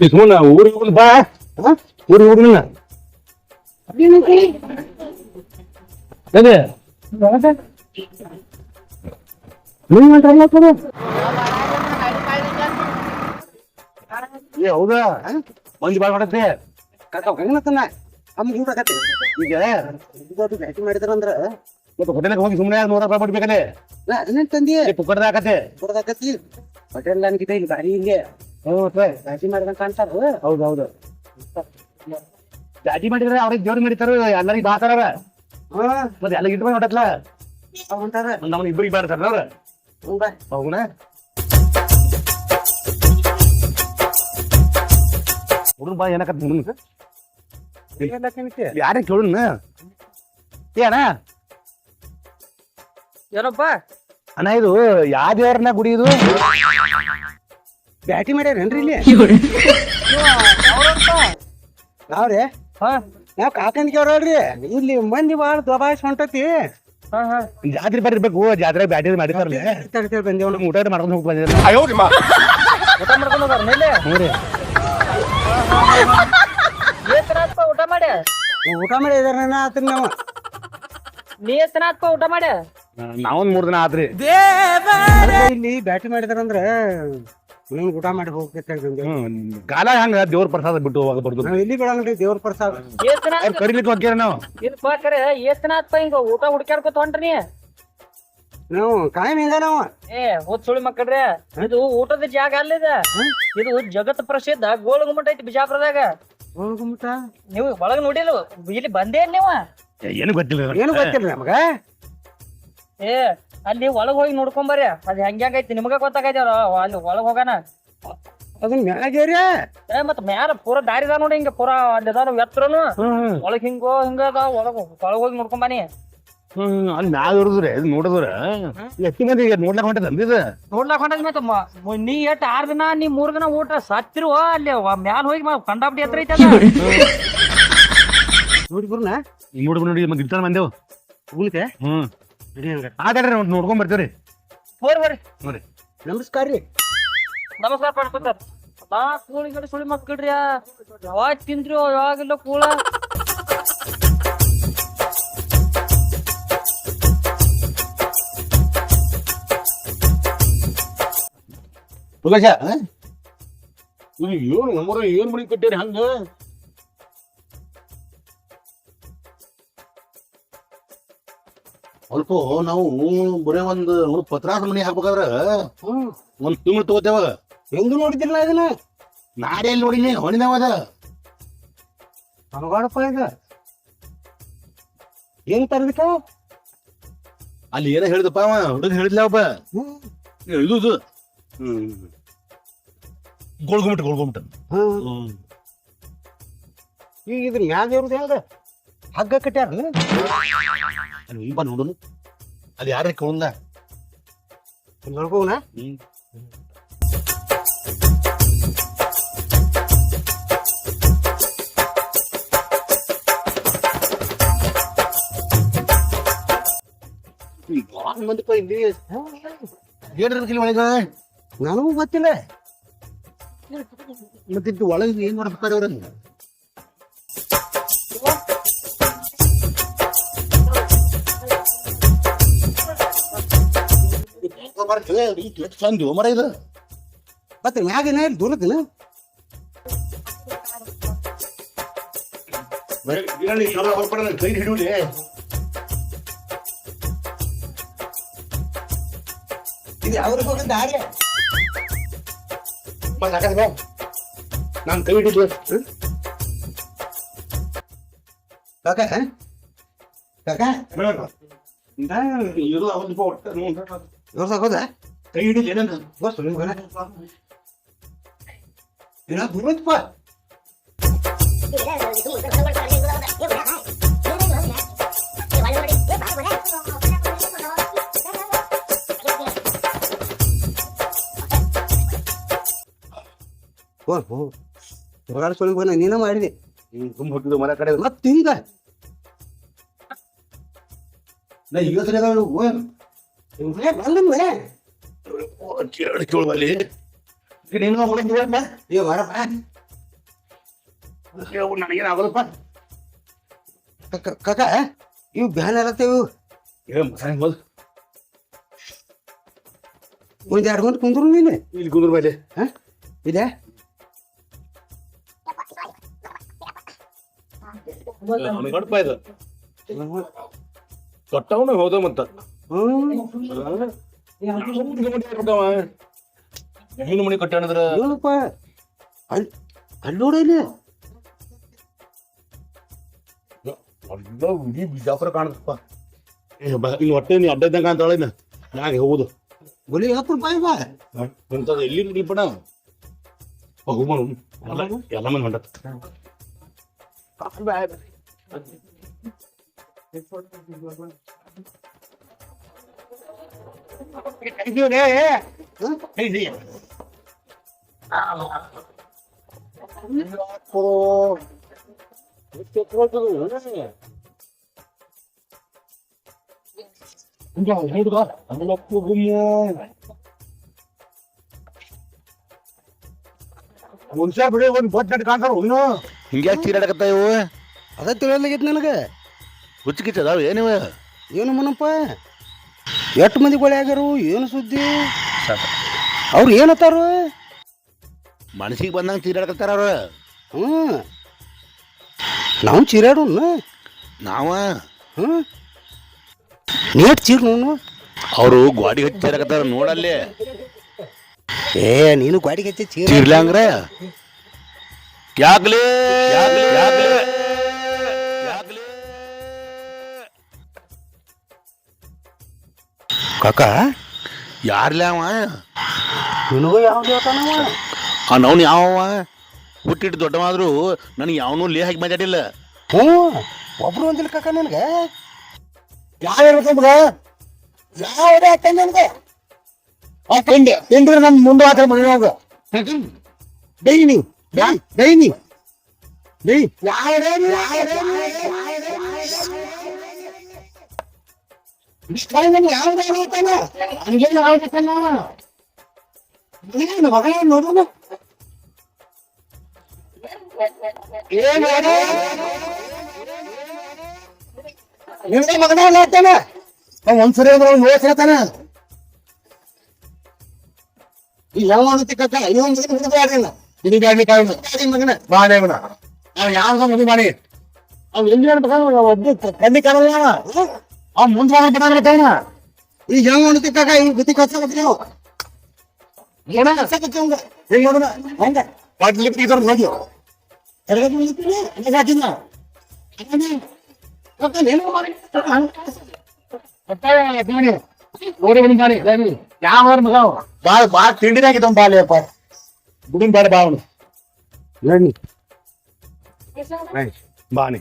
ಸುಮ್ಮನೆ ಊರಿಗೆ ಹೋಗಿ ಬಾ. ಊರಿಗೆ ಅದೇ ನೀವು ಮಾಡ್ರಲ್ಲ ಕೊಡು. ಏ ಹೌದಾ? ಮಂದಿ ಬಾಳ್ ಮಾಡತ್ತೆ ಹೆಂಗತ್ತನ್ನ ನಮ್ಗೆ ಊಟ ಕತ್ತೆ. ಈಗ ಭೇಟಿ ಮಾಡಿದ್ರಂದ್ರ ಮತ್ತೆ ಹೋಟೆಲ್ಗೆ ಹೋಗಿ ಸುಮ್ಮನೆ ನೂರ ರೂಪಾಯಿ ಕೊಡ್ಬೇಕಲ್ಲೇ ನಾ ತಂದಿ? ಪುಕ್ಕಡ್ದಾಕತ್ತೆ ಪುಕ್ಕಡ್ದಾಕತ್ತಿ ಕೊಡದಾಕತ್ತಿ ಹೋಟೆಲ್ ಅನ್ಕಿತ ಇಲ್ಲಿ ಬಾರಿ ಹಿಂಗೆ. ಭೇಟಿ ಮಾಡಿದಂಗ ಕಾಣ್ತಾರ? ಹೌದು ಹೌದು ಜಾತಿ ಮಾಡಿದ್ರೆ ಅವ್ರಿಗೆ ದೇವ್ರು ಮಾಡಿತಾರ ಎಲ್ಲರಿಗೆ ಬಾತಾರ ಮತ್ತೆ ಎಲ್ಲ ಇಟ್ಟು ಹೊಟ್ಟತ್ಲ ನಮ್ಮನ್ನ ಇಬ್ಬರಿಗೆ ಬಾಡ್ತಾರ ಅವ್ರ. ಹೋಗುಣ ಹುಡುಗ ಬಾ ಏನಕತ್ ಹುಡುಗ ಯಾರ ಕೇಳುನ? ಏ ಅಣ್ಣ. ಏನಪ್ಪ? ಅಣ್ಣ ಇದು ಯಾವ ದೇವ್ರನ್ನ ಗುಡಿ ಇದು? ಭೇಟಿ ಮಾಡ್ಯಾರೇನ್ರಿ ಇಲ್ಲಿ? ನಾವ್ರಿ ಹಾ. ನಾವ್ ಕಾಕಂದ್ಕೇವ್ರಲ್ರಿ ಇಲ್ಲಿ ಮಂದಿ ಬಾಳ ದಬಾಯಿಸ್ ಹೊಂಟತಿ. ಹಾ ಹಾ. ಜಾತ್ರೆ ಬರಿರ್ಬೇಕು ಜಾತ್ರೆ ಬ್ಯಾಟಿ ಮಾಡಿದಾರಲ್ಲ ಬಂದೇವ್ ನಾವು. ಊಟ ಮಾಡ್ಕೊಂಡು ಹೋಗಿ ಬಂದಿರ ಊಟ ಮಾಡ್ಕೊಂಡು ಹೋಗಾರ ಮೇಲೆ. ಹ್ಞೂ ರೀ. ಊಟ ಮಾಡಿ ಊಟ ಮಾಡಿ ಇದಾರ ಆತ್ರಿ ನಾವು. ನೀ ಎಷ್ಟನಾತ್ಪ ಊಟ ಮಾಡಿ ನಾವೊಂದ್ ಮೂರ್ ದಿನ ಆತ್ರಿ. ಇಲ್ಲಿ ಬ್ಯಾಟಿ ಮಾಡಿದಾರಂದ್ರ ನೀವು ಊಟ ಮಾಡಿ ಹ್ಮ್ ಕಾಲ ಹಂಗ ದೇವ್ರ ಪ್ರಸಾದ ಬಿಟ್ಟು ಹೋಗ ಬರ್ದು? ನಾವ್ ಇಲ್ಲಿ ಬಿಡಂಗ್ರಿ ದೇವ್ರ ಪ್ರಸಾದ? ಕರಿಲಿಕ್ಕೆ ಹೋಗ್ಯಾರ ನಾವು? ಇಲ್ಪ ಕರೆ ಹಿಂಗ ಊಟ ಹುಡ್ಕ್ಯಾಡ್ಕೊತ ಹೊಂಟ್ರಿ ನೀ? ನಾವು ಕಾಯಂ ಹಿಂಗ ನಾವು. ಏ ಹೋದ್ ಸುಳಿ ಮಕ್ಕಳ್ರಿ ಇದು ಊಟದ ಜಾಗ ಅಲ್ಲಿದ ಇದು. ಜಗತ್ ಪ್ರಸಿದ್ಧ ಗೋಳಗುಮಟ ಐತಿ ಬಿಜಾಪುರದಾಗ. ಗುಮ್ಮಟ? ನೀವು ಒಳಗ್ ನೋಡಿಲ್ಲ ಇಲ್ಲಿ ಬಂದೇ ಇಲ್ಲ ನೀವು ಏನು ಗೊತ್ತಿಲ್ಲ. ಏನು ಗೊತ್ತಿಲ್ಲ ನಮಗ? ಏ ಅಲ್ಲಿ ಒಳಗ್ ಹೋಗಿ ನೋಡ್ಕೊಂಬರ್ರಿ ಅದು ಹೆಂಗ್ ಐತಿ ನಿಮಗ ಗೊತ್ತಾಗೈತಿ ಅಲ್ಲಿ ಒಳಗ್ ಹೋಗೋಣ. ಅದನ್ನ ಮ್ಯಾಗೇರಿ ಏ ಮತ್ ಮ್ಯಾಲ ಪೂರ ದಾರಿದ ನೋಡಿ ಹಿಂಗ ಪೂರ ಅಲ್ಲಿ ಅದಾವ ಎತ್ರನು. ಹ್ಮ್ ಒಳಗ್ ಹಿಂಗೋ ಹಿಂಗ ಅದಾವ. ಒಳಗ್ ಒಳಗ್ ಹೋಗಿ ನೋಡ್ಕೊಂಬಾನಿ ಹ್ಮ್ ಅಲ್ಲಿ ಮ್ಯಾಗ ಇರುದ್ರಿ ಇದು ನೋಡಿದ್ರ. ಎತ್ತಿ ಮಂದಿ ನೋಡ್ಲಾಕ ಹೊಂಟದ ಅಂದಿದ. ನೋಡ್ಲಾಕ್ ಹೊಂಟದ್ ಮತ್ತ ನೀ ಎಷ್ಟ್ ಆರ್ ದಿನ ನೀ ಮೂರ್ ದಿನ ಊಟ ಸತ್ತಿರುವ ಅಲ್ಲಿ ಮ್ಯಾಲ ಹೋಗಿ ಮ- ಕಂಡಾಪಟ್ಟಿ ಎತ್ರ ಐತೆ ಅದ. ನೋಡಿ ಬರ್ನ ನೋಡಿ ಮತ್ತೆ ಇರ್ತಾನ ಮಂದೇವ್ ಗುಣಿಕೆ ಹ್ಮ್. ಆದ್ರೆ ನೋಡ್ಕೊಂಡ್ ಬರ್ತೀವ್ರಿ ಹೋರಿ ಬರ್ರಿ ನೋಡಿ ನಮಸ್ಕಾರ ರೀ. ನಮಸ್ಕಾರ ಪಡ್ಕೊತಾರ ಬಾ ಕೂಳಿ ಗಡಿ ಸುಳಿ ಮಕ್ಕಳ್ರಿ ಯಾವಾಗ ತಿಂದ್ರಿ ಯಾವಾಗಿಲ್ಲ ಕೂಳ ಪ್ರಕಾಶ ಏನು ನಮ್ಮರ ಏನ್ ಮನಿ ಕಟ್ಟಿರಿ ಹಂಗ? ಸ್ವಲ್ಪ ನಾವು ಬರೇ ಒಂದ್ ನೋಡ್ ಪತ್ರಾಸ ಮನಿ ಹಾಕ್ಬೇಕಾದ್ರ ಒಂದ್ ತಿಂಗಳು ತಗೋತೇವ ಹೆಂಗ್ ನೋಡಿದಿಲ್ಲ ಇದನ್ನ? ನಾಡೆ ಎಲ್ಲಿ ನೋಡಿನಿ? ಹೊಣಿದಾವ ಅದ. ಅನುಗಾಡಪ್ಪ ಇದು. ಏನ್ ತರದಕ್ಕ ಅಲ್ಲಿ ಏನ ಹೇಳಿದಪ್ಪ ಅವ ಹುಡುಗ ಹೇಳಿದ್ಲ ಒಬ್ಬ. ಇದು ಇದು. ಗೋಳ್ಗೊಂಬಿಟ್ಟು ಗೋಳ್ಗೊಂಬಿಟ್ಟು. ಈಗ ಇದ್ರ ಇರುದು ಹೆಂಗ ಹಗ್ಗ ಕಟ್ಯಾರ ಅಲ್ಲಿ ಬಾ ನೋಡೋನು ಅಲ್ಲಿ ಯಾರ ಕೇಳಂದ ನೋಡ್ಕೋಣ ಹ್ಮ್ ಮಂದಿಪ್ಪ ಇಲ್ಲಿ ಏನಿರ್ಬೇಕಿಲ್ಲ ಒಳಗ ನನಗೂ ಗೊತ್ತಿಲ್ಲ ಮತ್ತೆ ಇದು ಒಳಗೆ ಏನ್ ಮಾಡ್ಬೇಕಾರೆ ಅವ್ರ ಚಂದ ಮರ ಇದು. ಮತ್ತೆ ಮ್ಯಾಗ ಏನ ಇಲ್ಲಿ ದೂರದಿನ ಯಾವ್ರಿಗೆ ಹೋಗಿದ್ದ ದಾರಿ ನಾನು ಕೈ ಹಿಡಿದ್ವಿ ಕಾಕ ಇವ್ರ ಸಾಕೋದ ಕೈ ಹಿಡಿದು ಏನಂತ ಬಸ್ ನಿಮ್ಗೆ ಏನ ದೂರತ್ಪ ಹೋ ಹೋ ಹೊರಗಡೆ ಸುಳಿ ಬಂದ ನೀನ ಮಾಡಿದೆ ತುಂಬ ಹೊಟ್ಟಿದ್ದು ಮರ ಕಡೆ ಮತ್ತೆ ಹಿಂಗ ನಾ ಈಗ ನನಗೇನಾಗಲ್ಲಪ್ಪ ಕಾಕ- ಕಾಕ ಇವು ಬ್ಯಾನ್ ಇರತ್ತೇವು ಏ ಮಸಾಲೆ ಹೋದ್ ಒಂದ್ ಎರಡು ಗಂಟೆ ಕುಂದ್ರು ನೀನು ಇಲ್ಲಿ ಕುಂದ್ರ ಮೇಲೆ ಹಾ ಇದೆ ಗಡಪ ಇದು ತೊಟ್ಟವನ ಹೋದ ಮತ್ತ ಹೆಣ್ಣಿನ ಮನಿ ಕಟ್ಟಾಣಿದ್ರ ಏನಪ್ಪ ಅಲ್ಲಿ ಅಲ್ಲಿ ನೋಡಿಲ್ಲ ಅಲ್ಲ ಇಡೀ ಬಿಜಾಪುರ ಕಾಣದಪ್ಪ ಇಲ್ಲಿ ನೀ ಅಡ್ಡ ಇದ್ದಂಗ ಇನ್ನ ಮ್ಯಾಗ ಹೋಗುದು ಗುಲಿ ಹತ್ತು ರೂಪಾಯಿ ಬಾ ಇಂಥದ್ದು ಎಲ್ಲಿ ನಡಿಪಣ ಬಹುಮಾನ ಎಲ್ಲ ಎಲ್ಲ ಮಂದಿ ಹೊಂಟತ್ ಮುನ್ಸಾ ಬಿಡಿ ಒಂದ್ ಬಟ್ ನಡ್ ಕಾಣ್ತಾರ ಇನ್ನು ಹಿಂಗ್ಯಾಕ್ ಚೀರಾಡಕತ್ತ ಇವು? ಅದ ತಿಳಿಯಲಾಗೈತಿ ನನಗೆ. ಹುಚ್ಚಿಕಿಚ್ಚ ಅದಾವ ಏನಿವ ಏನು ಮನಪ್ಪ? ಎಷ್ಟು ಮಂದಿ ಕೊಳೆ ಆಗ್ಯಾರು? ಏನು ಸುದ್ದಿ? ಅವ್ರು ಏನತ್ತಾರ ಮನಸ್ಸಿಗೆ ಬಂದಂಗೆ ತೀರಾಡ್ಕತ್ತಾರ ಅವ್ರ. ಹ್ಞೂ ನಾವು ಚೀರಾಡು ನಾವ? ಹ್ಞೂ ನೀಟ್ ಚೀರ್ ನೋನು ಅವರು ಗಾಡಿ ಹಚ್ಚಿ ಚೀರಾಕತ್ತಾರ ನೋಡಲ್ಲಿ. ಏ ನೀನು ಗಾಡಿಗೆ ಹಚ್ಚಿ ಚೀರ ಚೀರ್ಲ್ಯಾಂಗ್ರ ಯಾಕ್ಲೇ? ಕಾಕ? ಯಾರ್ಲೇ ಅವ? ನಿನಗೂ ಯಾವ್ದು ಯಾವ ನವ್ನು ಯಾವವ ಹುಟ್ಟಿಟ್ಟು ದೊಡ್ಡವಾದ್ರೂ ನನಗೆ ಯಾವನೂ ಲೇ ಹಾಕಿ ಮಾತಾಡಿಲ್ಲ. ಹ್ಞೂ ಒಬ್ರು ಅಂದಿಲ್ಲ ಕಾಕ ನನಗೆ. ಯಾವ ಇರ್ತದ ಯಾವ ನನಗೆ. ಆ ತಿಂಡಿ ತಿಂದ್ರೆ ನನ್ನ ಮುಂದೆ ಆತ ಮನೆಯಾಗ ಡೈನಿ ಡೈನಿ ಡೈ ನೋಡೋಣ ನಿಮ್ಗೆ ಮಗನ ಹೇಳ್ತಾನ ಒಂದ್ಸರಿ ಅಂದ್ರೆ ಅವ್ನು ಯೋಚನೆ ಹೇಳ್ತಾನ. ಈ ಯಾವ ಕಕ್ಕ. ಇವನ್ ಮಗನ ಬ್ಯಾಡಿಲ್ಲ ಇದು ಬ್ಯಾಡಿ ಮಗನ. ಬಾಳೆ ಮಗನ. ಮದುವೆ ಮಾಡಿ. ಅವ್ ಎಲ್ಲಿ ಹೇಳ್ಬೇಕಂದ್ರೆ ಒಬ್ಬ ಕಣ್ಣಿ ಕಾಣಲ್ಲ? ಅವ. ಅವ್ ಮುಂದ್ ಮಾಡಿ ಬಿಡಾನ ಈಗ ಹೆಂಗ್ ಮಾಡ್ತಿ ಕಾಕ ಈ ಗತಿ ಕಚ್ಚಕತ್ತಿ ನೀವು ಏನ ಕಚ್ಚಕತ್ತಿ ಅವಂಗ ಹೆಂಗ್ ನೋಡೋಣ ಹಂಗ ಪಾಟ್ಲಿ ಬಿಟ್ಟಿದ್ರು ನೋಡಿ ಎಡಗಡೆ ನಿಲ್ತೀನಿ, ಎಡಗಡೆ ಹಾಕಿದ್ನ. ಅದನ್ನ ಕಾಕ ನೀನು ಮಾಡಿ. ಯಾವ ಮಗ ಬಾಳ ಬಾಳ ತಿಂಡಿನಾಗಿದ್ದ ಬಾಳೆಯಪ್ಪ ಬುಡಿನ ಬೇಡ ಬಾ ಅವನು ನೋಡಿ ಬಾನಿ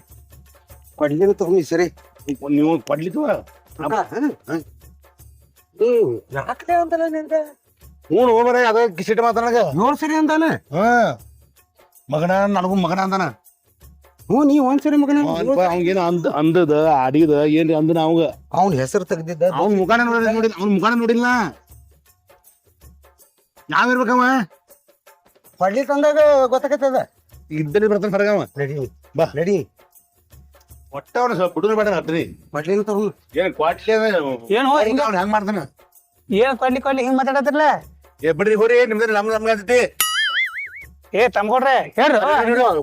ಕೊಡ್ಲಿನ ತಗೊಂಡಿ ಸರಿ ನೀವು ಅಂತಲ್ಲ ನಿಂದ. ಹ್ಞೂ ಹೋಗ್ಬರ ಅದ ಕಿಸಿಟ್ ಮಾತಾಡಗ ಏಳು ಸರಿ ಅಂತಾನೆ ಹಾ. ಮಗನ ನನಗೂ ಮಗನ ಅಂತಾನ ಹ್ಞೂ ನೀ ಒಂದ್ ಸರಿ ಮಗನ ಅವ್ಗೇನ ಅಂದ ಅಂದದ ಆಡಿದ ಏನ್ರಿ ಅಂದನ ಅವಾಗ? ಅವ್ನ ಹೆಸರು ತೆಗ್ದಿದ್ದ. ಅವ್ನ ಮುಖಾನ ನೋಡಿ ನೋಡಿ ಅವ್ನ ಮುಖಾನ ನೋಡಿಲ್ಲ. ಯಾವಿರ್ಬೇಕವ? ಇರ್ಬೇಕವ ಪಡ್ಲಿ ತಂದಾಗ ಗೊತ್ತಾಗತ್ತದ ಇದ್ದಲ್ಲಿ ಬರ್ತಾನೆ ಹೊರಗವ ನಡಿ ಬಾ. ನಡಿ. ಒಟ್ಟ ಅವ್ನ ಸ್ವಲ್ಪ ಹುಡುಗರು ಬೇಡ ಹತ್ರಿ ಪಡ್ಲಿನ ತಗೊಂಡು ಏನ್ ಕ್ವಾಟ್ಲಿ ಏನು ಹಿಂಗ? ಅವ್ನು ಹೆಂಗ್ ಮಾಡ್ತಾನ? ಏನ್ ಕೊಡ್ಲಿ ಕೊಡ್ಲಿ ಹಿಂಗ್ ಮಾತಾಡತ್ತಿರ್ಲ ಏ ಬಿಡ್ರಿ ಹೋರಿ ನಿಮ್ದ ನಮ್ ನಮ್ಗ ಅಂತೈತಿ ಏ ತಮ್ಕೊಡ್ರೆ ಹೇಳ್ರಿ.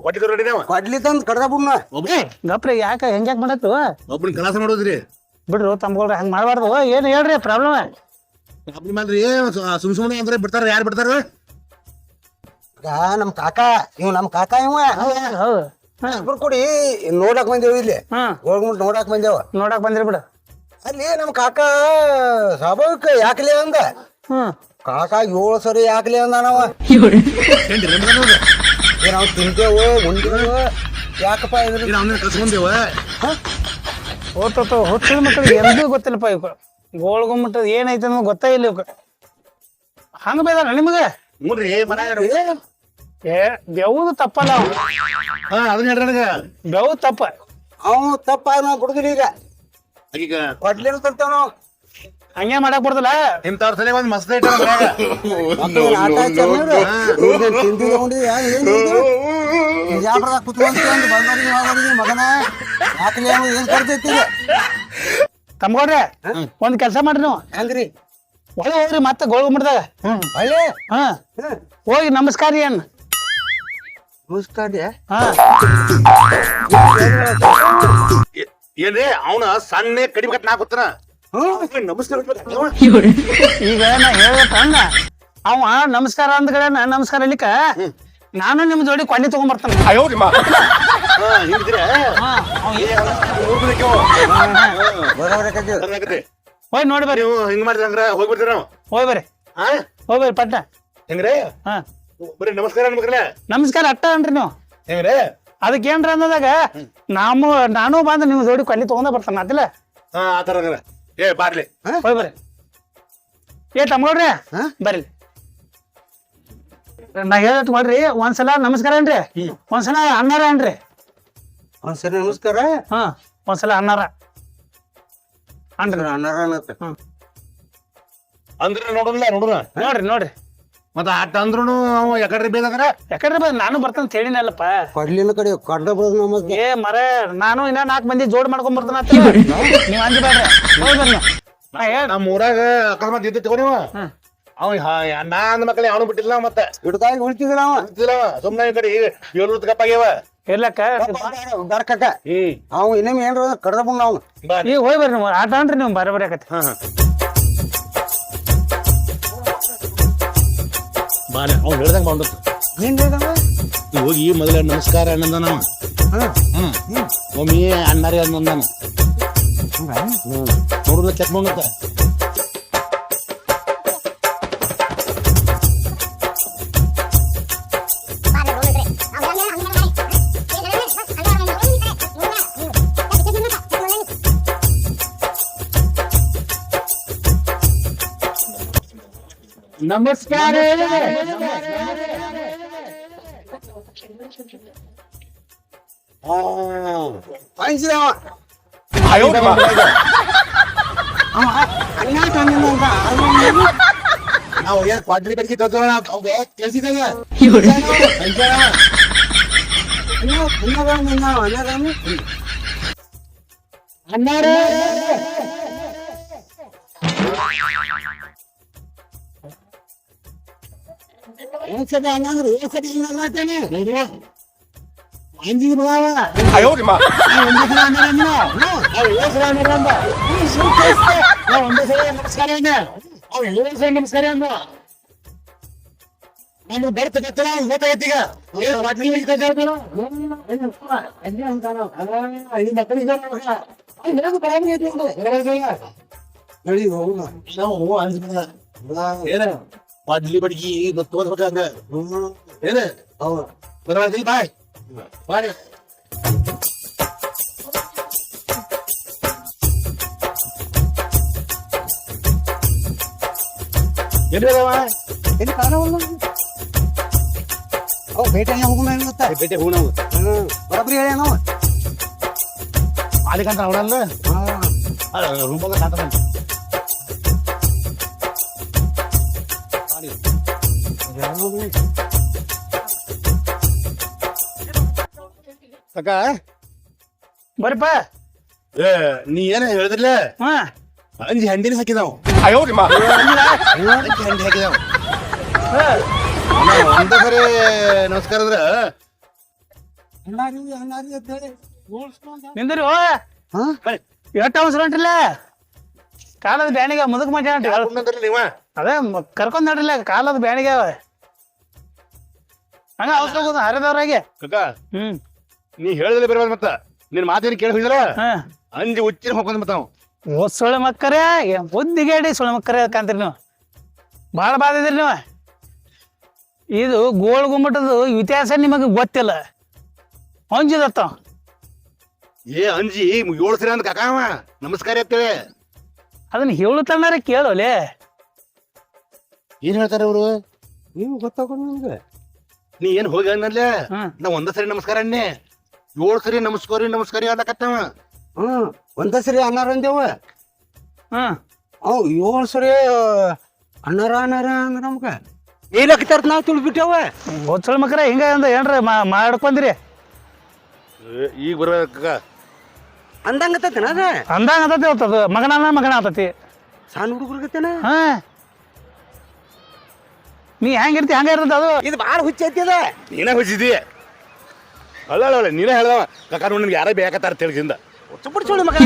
ಕೊಟ್ಟಿದ್ರು ನೋಡಿ ನಾವು ಪಡ್ಲಿ ತಂದ್ ಕಡ್ದ ಬಿಡ್ನ ಒಬ್ಬನೇ ಗಪ್ರಿ ಯಾಕ ಹೆಂಗ್ಯಾಕ್ ಮಾಡತ್ತು? ಒಬ್ಬನ ಕಲಾಸ ಮಾಡೋದ್ರಿ. ಬಿಡ್ರು ತಮ್ಕೊಡ್ರೆ ಹಂಗ್ ಮಾಡಬಾರ್ದು. ಏನ್ ಹೇಳ್ರಿ ಪ್ರಾಬ್ಲಮ್ ಅಪ್ಪನ ಮಾಲ್ರಿ ಸುಮ್ ಸುಮ್ನೆ ಅಂದ್ರೆ ಬಿಡ್ತಾರ ಯಾರು ಬಿಡ್ತಾರ? ನಮ್ ಕಾಕ ಇವ್ ನಮ್ ಕಾಕ ಇವ. ಹೌದು. ಇಬ್ರು ಕೂಡಿ ನೋಡಕ್ ಬಂದೇವು ಇಲ್ಲಿ. ಹೋಗ್ಬಿಟ್ಟು ಗೋಳ್ಗುಂಟ್ ನೋಡಕ್ ಬಂದೇವ. ನೋಡಕ್ ಬಂದ್ರಿ ಬಿಡು. ಅಲ್ಲಿ ನಮ್ ಕಾಕ ಸ್ವಾಭಾವಿಕ ಯಾಕಲಿ ಅಂದ? ಹ್ಮ್ ಕಾಕ ಏಳು ಸರಿ ಯಾಕಲಿ ಅಂದ ನಾವ ಏ ನಾವ್ ತಿಂತೇವು ಉಂಡೇವು ಯಾಕಪ್ಪ ಇದ್ರ? ಹೋತೋ ಹೊತ್ತಿನ ಮಕ್ಕಳಿಗೆ ಎಂದೂ ಗೊತ್ತಿಲ್ಲಪ್ಪ ಇವ್ಕ. ಗೋಳ್ಗೊಂಬಿಟ್ಟದ ಏನೈತೆ ಅನ್ನೋದು ಗೊತ್ತೇ ಇಲ್ಲ ಇವ್ಕ. ಹಂಗ ಬೇದಾರ ನಿಮಗೆ? ನೋಡ್ರಿ ಮನ ಏ ಬೆವ್ದು ತಪ್ಪಲ್ಲ ಅವ ಹಾ ಅದನ್ನ ಹೇಳ್ರಿ ನನಗ. ಬೆವ್ ತಪ್ಪ. ಅವನು ತಪ್ಪ ನಾವು ಕುಡ್ದಿಲ್ಲ ಈಗ. ಈಗ ಕೊಡ್ಲಿನ ತರ್ತೇವ್ ನಾವು. ಹಂಗೆ ಮಾಡಕ್ ಬರ್ದಲ್ಲ? ಇಂಥವ್ರ ಸಲ ಒಂದ್ ಮಸ್ತ್ ಮನ್ಯಾಗ. ಆಟ ತಿಂಡಿ ಉಂಡಿ ಏನ್ ಇದು? ಬಿಜಾಪುರದಾಗ ಕುತ್ಕೊಂಡ್ಕೊಂಡು ಬಂದವ್ರಿಗೆ ಹೋಗೋರಿಗೆ ಮಗನ. ಏನ್ ಕರ್ತೈತಿ ಒಂದ್ ಕೆಲಸ ಮಾಡ್ರಿ ನೀವು. ಹೆಂಗ್ರಿ? ಒಳ್ಳೆ ಹೋಗ್ರಿ ಮತ್ತೆ ಗೋಳ್ಗುಂಬಿಡ್ದಾಗ ಒಳ್ಳೆ? ಹಾ. ಹೋಗಿ ನಮಸ್ಕಾರ ರೀ ಅನ್ನ ನಮಸ್ಕಾರ ಹಾ ಏನ್ರಿ ಅವನ ಸಣ್ಣ ಕಡಿಮೆ ಕಟ್ ನಾಕುತ್ತಾನ ನಮಸ್ಕಾರ ಬಿಡ್ಬೇಕ. ಈಗ ನಾ ಹೇಳ್ಬೇಕ ಹಂಗ ಅವ ನಮಸ್ಕಾರ ಅಂದ್ಗಳೇ ನಮಸ್ಕಾರ ಅಲ್ಲಿಕ ನಾನು ನಿಮ್ ಜೋಡಿ ಕೊಂಡಿ ತಗೊಂಡ್ಬರ್ತಾನೆ ಹಾ, ಹಿಂಗಿದ್ರೆ ಹಾ ಅವ ಏ- ಬರೋಬರಕತ್ತಿ ಹೋಯ್ ನೋಡಿ ಬರ್ರಿ ನೀವು ಹಿಂಗ್ ಮಾಡಿದ್ರಂದ್ರ ಹೋಗ್ಬಿಡ್ತೀರ ನಾವು ಹೋಯ್ ಬರ್ರಿ ಹಾ ಹೋಯ್ ಬರ್ರಿ ಪಟ್ಟ ಹೆಂಗ್ರೆ ಹಾ ಬರೀ ನಮಸ್ಕಾರ ಅನ್ಬೇಕಲ್ಲ ನಮಸ್ಕಾರ ಅಟ್ಟ ಅನ್ರಿ ನೀವು. ಹೆಂಗ್ರೆ? ಅದಕ್ಕೆ ಏನ್ರ ಅಂದಾಗ ನಾವು ನಾನು ಬಂದ ನಿಮ್ ಜೋಡಿ ಕಲ್ಲಿ ತಗೊಂಡ ಬರ್ತಾನ ಅದಿಲ್ಲ? ಹಾ ಹಂಗಾರ. ಏ ಬಾರ್ಲಿ. ಹೋಯ್ ಬರ್ರಿ. ಏ ತಮ್ಗೋಡ್ರಿ ಹಾ? ಬರ್ರಿ. ನಾ ಹೇಳ ಮಾಡ್ರಿ ಒಂದ್ಸಲ ನಮಸ್ಕಾರ ಏನ್ರಿ ಒಂದ್ಸಲ ಅನ್ನಾರ ಏನ್ರಿ ಒಂದ್ಸರಿ ನಮಸ್ಕಾರ? ಹಾ ಒಂದ್ಸಲ ಅನ್ನಾರ. ಅನ್ರಿ. ಅನ್ನಾರ ಅನ್ನತ್ತೆ. ಅಂದ್ರೆ ನೋಡೋಣ ನೋಡೋಣ ನೋಡ್ರಿ ನೋಡ್ರಿ. ಮತ್ತ ಆಟ ಅಂದ್ರೂ ಅವ ಯಾಕಡ್ರಿ ಬೇಕಂದ್ರ ಯಾಕಂದ್ರೆ ಬ- ನಾನು ಬರ್ತಾನೆ ಹೇಳಿನಲ್ಲಪ್ಪ. ಕೊಡ್ಲಿಲ್ಲ ಕಡೆ ಕೊಡ್ರ ಬರೋದು ನಮಗೆ ಏ ಮರ ನಾನು ಇನ್ನ ನಾಲ್ಕು ಮಂದಿ ಜೋಡ್ ಮಾಡ್ಕೊಂಡ್ ಬರ್ತಾನ ನೀವ್ ನೀವು. ನಾ ಹೇಳ್ ನಮ್ಮ ಊರಾಗ ಅಕಸ್ಮಾತ್ ಇದ್ದ ತಗೋ ನೀವು. ಹ್ಮ್. ಅವ ಹಾ- ನಾ ಅಂದ ಮಕ್ಕಳು ಅವನು ಬಿಟ್ಟಿಲ್ಲ ಮತ್ತೆ. ಹಿಡ್ಕಾಗಿ ಉಳಿತಿದ್ರ ಅವ. ಸುಮ್ಮನೆ ಈ ಕಡೆ ಏಳು ಕಪ್ಪಾಗ್ಯಾವ ಇರ್ಲಕ್ಕ? ಬರ್ಕಕ್ಕ ಹ್ಮ್. ಅವ ಇನ್ನೊಮ್ಮೆ ಏನ್ರ ಕಡ್ದ ಬಂದ ಅವನು ಬಾ. ಈಗ ಹೋಗಿ ಬರ್ರಿ ನೀವು. ಆಟ ಅನ್ರಿ ನೀವು ಬರ ಬರ್ಯಾಕತ್ತ ಆಕತಿ ಹಾ ಹಾ ಬಾಲೆ ಅವ್ನು ಹೇಳ್ದಂಗ ಬಂದತ್ತು ಏನ್ ಹೇಳ್ದವ? ಹೋಗಿ ಮೊದಲ ನಮಸ್ಕಾರ ಅನ್ನಂದ ನಾವು ಹಾ. ಹ್ಮ್ ಒಮ್ಮೆ ಅಣ್ಣಾರಿ ಅನ್ನಂದಾನ ಹ್ಮ್ ನೋಡಿದ್ರೆ ಚೆಕ್ ಮಾಡತ್ತ ನಮಸ್ಕಾರ ಅಂಜಿದ ಅವ ಅವ ಅನ್ಯಾಕ ಅಂದಿಲ್ಲ ಅಂತ ಅವ್ನು ನಾವು ಏನ್ ಕ್ವಾಡ್ಲಿ ಬೆಳಗ್ಗೆ ತಗೋಣ ಅವ್ಗೆ ಕೆಲ್ಸಿದಾಗ ಇನ್ನು ಒಂದೇ ಸಲ ಏಳು ಸಲ ನಾವ್ ಒಂದೇ ಸಲ ನಮಸ್ಕಾರ ಅಂದ ಅವ್ ಏಳು ಸಲ ನಮಸ್ಕಾರ ಅಂದ ನಾನು ಬರ್ತ ಕತ್ತಲ ಗೊತ್ತಾಗತ್ತೀಗ ಈ ಮಕ್ಕಳಿಗೆ ನಡಿ ಹೋಗುಣ. ಏನ? ಹೌದು ಬರವಾದಿ ಬಾಯ್ ಬಾಯ್ ಎಲ್ಲಿದವ ಎಲ್ಲಿ ಕಾಣವಲ್ಲ ಅವ್ ಭೇಟಿ ಹೋಗುಣ ಏನ್ ಗೊತ್ತಾ ಬೇಟೆ ಹೂ ನಾವು ಹ್ಮ್ ಬರಬ್ರಿ ಹೇಳ್ಯಾನವ ಅಲ್ಲಿಗಂತ ಅವಳಲ್ಲ ಹಾ ರೂಮಲ್ಲ ಕಾಣ್ತಾನ ಅಕ್ಕ ಬರಪ್ಪ ಏ ನೀ ಏನ ಹೇಳಿದ್ರಲ್ಲ ಹಾ. ಅಂಜಿ ಹಂಡಿನ ಹಾಕಿದಾವ್. ಅಂಜಿ ಹಂಡಿ ಹಾಕಿದಾವ್. ಒಂದ ಸರಿ ನಮಸ್ಕಾರ ಅಂದ್ರ. ಅಣ್ಣಾರಿ ಅಣ್ಣಾರಿ ಅಂತ ಹೇಳಿ ನಿಂದ್ರಿ ಓ. ಹಾ? ಎಷ್ಟು ಅವಸರ ಹೊಂಟ್ರಿಲ್ಲ ಕಾಲದ ಬ್ಯಾಣಿಗೆ ಮುದುಕ್ ಮಾಡ್ಯಾನ ಅದೇ ಕರ್ಕೊಂಡ್ ನಡ್ರಲ್ಲ ಕಾಲದ ಬ್ಯಾಣಿಗೆ ಹಂಗ ಅವಸರ ಹೋಗೋದು ಹರಿದವ್ರಾಗೆ ಕಕ್ಕ ಹ್ಮ್. ನೀ ಹೇಳಿದ್ರೆ ಬರಬಾರ್ದು ಮತ್ತ. ನಿನ್ ಮಾತೇನು ಕೇಳಿ ಹೋಗಿದ್ರ ಹಾ. ಅಂಜಿ ಉಚ್ಚಿನ ಹೋಗ್ಕೊಂಡ್ ಮತ್ತ ಓ ಸೊಳ್ಳೆ ಮಕ್ಕರೇ? ಬುದ್ಧಿಗೇಡಿ ಸೊಳ್ಳೆ ಮಕ್ಕರೇ ಕಾಂತೀರಿ ನೀವು. ಭಾಳ ಬಾದಿದ್ರಿ ನೀವು. ಇದು ಗೋಳ್ ಗುಮ್ಮಟದ ಇತಿಹಾಸ ನಿಮಗೆ ಗೊತ್ತಿಲ್ಲ. ಹೊಂಜಿದತ್ತ ಏ ಅಂಜಿ ಏಳು ಸರಿ ಅಂದ ಕಾಕವ ನಮಸ್ಕಾರ ಅಂತೇಳಿ ಅದನ್ನ ಹೇಳುತ್ತಂದ್ರೆ ಕೇಳೋಲೆ. ಏನ್ ಹೇಳ್ತಾರೆ ಅವರು? ನೀವು ಗೊತ್ತಾಗ ನಿಮ್ಗೆ ನೀ ಏನ್ ಹೋಗಿ ಅನ್ನಲ್ಲೇ ಹ್ಮ್ ನಾ ಒಂದ ಸರಿ ನಮಸ್ಕಾರ ಅನ್ನೆ. ಏಳು ಸರಿ ನಮಸ್ಕಾರ ನಮಸ್ಕಾರ ಅನ್ನಕತ್ತವ ಹ್ಮ್. ಒಂದ ಸರಿ ಅನ್ನಾರ ಅಂದೇವ ಹ್ಮ್ ಅವ್ ಏಳು ಸರಿ ಅನ್ನಾರ ಅನ್ನಾರ ಅಂದ್ರೆ ನಮ್ಗೆ. ಏನಕ್ತಾರ ನಾವು ತುಳ್ಬಿಟ್ಟೇವ? ಹೋದ್ಸಲ ಮಕ್ರ ಹಿಂಗ ಅಂದ ಏನ್ರ ಮಾ- ಮಾಡ್ಕೊಂದಿರಿ. ಈಗ ಬರ್ಬೇಕ ಅಂದಂಗತ್ತೇನ ಅದ? ಅಂದಂಗ ಅವತ್ತದು ಮಗನ ಮಗನ ಆತತಿ. ಸಣ್ಣ ಹುಡುಗರ್ಗತ್ತೇನ ಹಾ. ನೀ ಹೆಂಗಿರ್ತಿ ಹಂಗ ಇರ್ತದ ಅದು? ಇದು ಭಾಳ ಹುಚ್ಚೈತಿ ಅದ ನೀನೇ ಹುಚ್ಚಿದಿ. ಅಲ್ಲ ಅಲ್ಲ ಅಲ್ಲ ನೀನೇ ಹೇಳ್ದವ. ಕಾಕ ನೋಡಿ ನಿನ್ಗೆ ಯಾರೇ ಬೇಕತ್ತಾರ ತಿಳಿಸಿಂದ ಚುಪ್ಪಡ್ ಸುಳಿ ಮಗ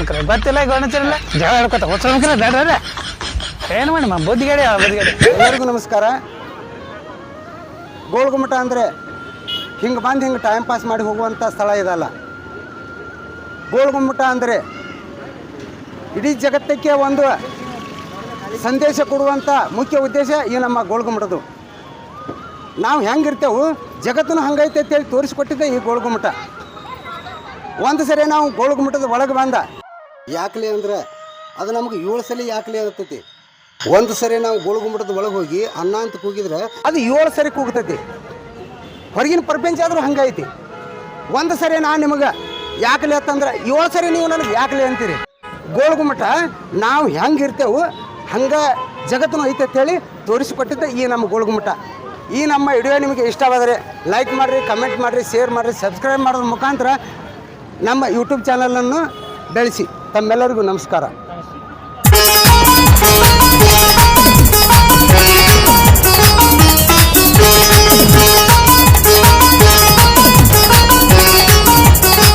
ಮಕ್ಕಳ ಗೊತ್ತಿಲ್ಲ ಗಣತಿರಲ್ಲ ಜಗಳ ಹೇಳ್ಕೊತ ಹೊಸ ಮಕ್ಕಳ ಬೇಡ ಏನು ಮಾಡಿ ಮಾ ಬುದ್ಧಿಗೇಡಿ ಬುದ್ಧಿಗೇಡಿ. ಎಲ್ಲರಿಗೂ ನಮಸ್ಕಾರ. ಗೋಳ್ಗುಮಠ ಅಂದ್ರೆ ಹಿಂಗೆ ಬಂದು ಹಿಂಗೆ ಟೈಮ್ ಪಾಸ್ ಮಾಡಿ ಹೋಗುವಂಥ ಸ್ಥಳ ಇದಲ್ಲ. ಗೋಳ್ಗುಮಠ ಅಂದ್ರೆ ಇಡೀ ಜಗತ್ತಕ್ಕೆ ಒಂದು ಸಂದೇಶ ಕೊಡುವಂಥ ಮುಖ್ಯ ಉದ್ದೇಶ ಈ ನಮ್ಮ ಗೋಳ್ಗುಮಟದು ನಾವು ಹೆಂಗಿರ್ತೇವೆ? ಜಗತ್ತನ್ನು ಹಂಗೈತೆ ಅಂತೇಳಿ ತೋರಿಸ್ಕೊಟ್ಟಿದ್ದೆ ಈ ಗೋಳ್ಗುಮಟ ಒಂದು ಸರಿ ನಾವು ಗೋಳ್ಗುಮಟದ ಒಳಗೆ ಬಂದ. ಯಾಕಲೇ ಅಂದ್ರೆ ಅದು ನಮಗೆ ಏಳು ಸಲ ಯಾಕಲೇ ಆಗ್ತೈತಿ ಒಂದು ಸರಿ ನಾವು ಗೋಳ್ಗುಮಟದ ಒಳಗೆ ಹೋಗಿ ಅನ್ನ ಅಂತ ಕೂಗಿದ್ರೆ ಅದು ಏಳು ಸರಿ ಕೂಗ್ತೈತಿ. ಹೊರಗಿನ ಪ್ರಪಂಚ ಆದರೂ ಹಂಗೈತಿ. ಒಂದು ಸರಿ ನಾನು ನಿಮಗೆ ಯಾಕಲೆ ಅಂತಂದ್ರೆ ಏಳು ಸರಿ ನೀವು ನನಗೆ ಯಾಕಲೆ ಅಂತೀರಿ? ಗೋಳ್ಗುಮಟ ನಾವು ಹೆಂಗಿರ್ತೇವೆ? ಹಂಗೆ ಜಗತ್ತೂ ಐತೆ ಅಂತೇಳಿ ತೋರಿಸಿಕೊಟ್ಟಿದ್ದೆ ಈ ನಮ್ಮ ಗೋಳ್ಗುಮಟ ಈ ನಮ್ಮ ವಿಡಿಯೋ ನಿಮಗೆ ಇಷ್ಟವಾದರೆ ಲೈಕ್ ಮಾಡಿರಿ ಕಮೆಂಟ್ ಮಾಡಿರಿ ಶೇರ್ ಮಾಡಿರಿ ಸಬ್ಸ್ಕ್ರೈಬ್ ಮಾಡೋದ್ರ ಮುಖಾಂತರ ನಮ್ಮ ಯೂಟ್ಯೂಬ್ ಚಾನಲನ್ನು ಬೆಳೆಸಿ. ತಮ್ಮೆಲ್ಲರಿಗೂ ನಮಸ್ಕಾರ.